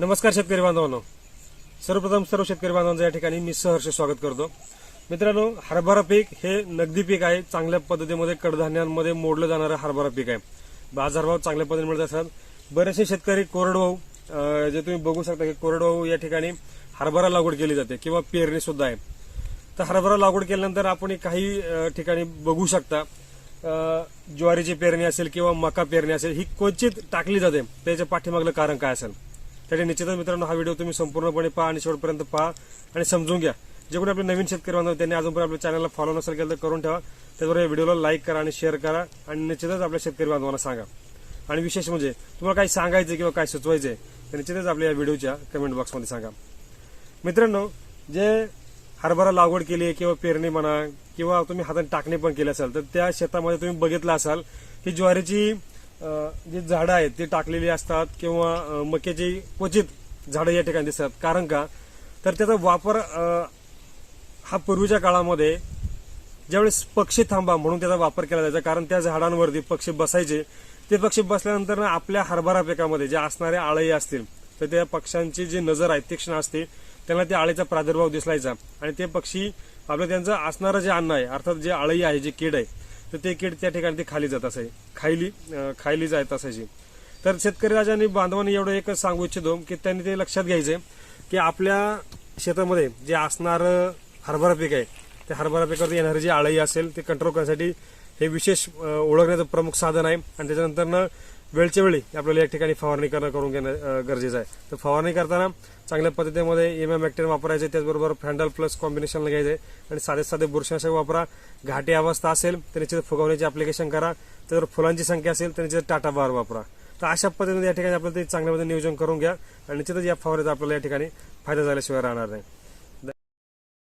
नमस्कार शेतकरी बांधवांनो. सर्वप्रथम सर्व शेतकरी बांधवांचं या ठिकाणी मी सहर्ष स्वागत करतो. मित्रांनो हरभरा पीक हे नगदी पीक आहे. चांगल्या पद्धतीमध्ये कडधान्यांमध्ये मोडलं जाणारं हरभरा पीक आहे. बाजारभाव चांगल्या पद्धतीने मिळत असतात बरेचसे शेतकरी कोरडवाहू जे तुम्ही बघू शकता की कोरडवाहू या ठिकाणी हरभरा लागवड केली जाते किंवा पेरणी सुद्धा आहे. तर हरभरा लागवड केल्यानंतर आपण काही ठिकाणी बघू शकता. ज्वारीची पेरणी असेल किंवा मका पेरणी असेल ही क्वचित टाकली जाते. त्याच्या पाठीमागलं कारण काय असेल? त्यासाठी निश्चितच मित्रांनो हा व्हिडिओ तुम्ही संपूर्णपणे पहा आणि शेवटपर्यंत पहा आणि समजून घ्या. जे कोणी आपले नवीन शेतकरी बांधव त्यांनी अजूनपर्यंत आपल्या चॅनलला फॉलो नसेल केलं तर करून ठेवा. त्याचबरोबर या व्हिडिओला लाईक करा आणि शेअर करा आणि निश्चितच आपल्या शेतकरी बांधवांना सांगा. आणि विशेष म्हणजे तुम्हाला काही सांगायचं किंवा काय सुचवायचंय तर निश्चितच आपल्या या व्हिडिओच्या कमेंट बॉक्समध्ये सांगा. मित्रांनो जे हरभरा लागवड केली आहे किंवा पेरणी म्हणा किंवा तुम्ही हाताने टाकणी पण केली असाल तर त्या शेतामध्ये तुम्ही बघितलं असाल की ज्वारीची जी झाडं आहेत ती टाकलेली असतात किंवा मक्याची क्वचित झाडं या ठिकाणी दिसतात. कारण का? तर त्याचा वापर हा पूर्वीच्या काळामध्ये ज्यावेळेस पक्षी थांबा म्हणून त्याचा वापर केला जायचा. कारण त्या झाडांवरती पक्षी बसायचे. ते पक्षी बसल्यानंतर आपल्या हरभरा पिकामध्ये जे असणारे आळई असतील तर त्या पक्ष्यांची जी नजर आहे तीक्ष्ण असते त्यांना त्या आळीचा प्रादुर्भाव दिसलायचा. आणि ते पक्षी आपलं त्यांचं असणारं जे अन्न आहे अर्थात जे आळई आहे जे कीड आहे तर ते कीड त्या ठिकाणी ते खाली जात असायची. खायली खायली जात असायची. तर शेतकरी राजांनी बांधवांनी एवढं एक सांगू इच्छितो की त्यांनी ते लक्षात घ्यायचंय की आपल्या शेतामध्ये जे असणारं हरभरा पीक आहे त्या हरभरा पिकावरती येणारी जी आळई असेल ते कंट्रोल करण्यासाठी हे विशेष ओळखण्याचं प्रमुख साधन आहे. आणि त्याच्यानंतरनं वेळच्या वेळी आपल्याला या ठिकाणी फवारणी करणं करून घेणं गरजेचं आहे. तर फवारणी करताना चांगल्या पद्धतीमध्ये एम एम ॲक्टेन वापरायचे त्याचबरोबर फॅन्डल प्लस कॉम्बिनेशनला घ्यायचे आणि साधे साधे बुरशानाशक वापरा. घाटी अवस्था असेल तर निश्चित फुगवण्याची अप्लिकेशन करा. त्याच्यावर फुलांची संख्या असेल तर निश्चित टाटा बार वापरा. तर अशा पद्धतीने या ठिकाणी आपल्याला ते चांगल्या पद्धतीने नियोजन करून घ्या. आणि निश्चितच या फवारीचा आपल्याला या ठिकाणी फायदा झाल्याशिवाय राहणार नाही.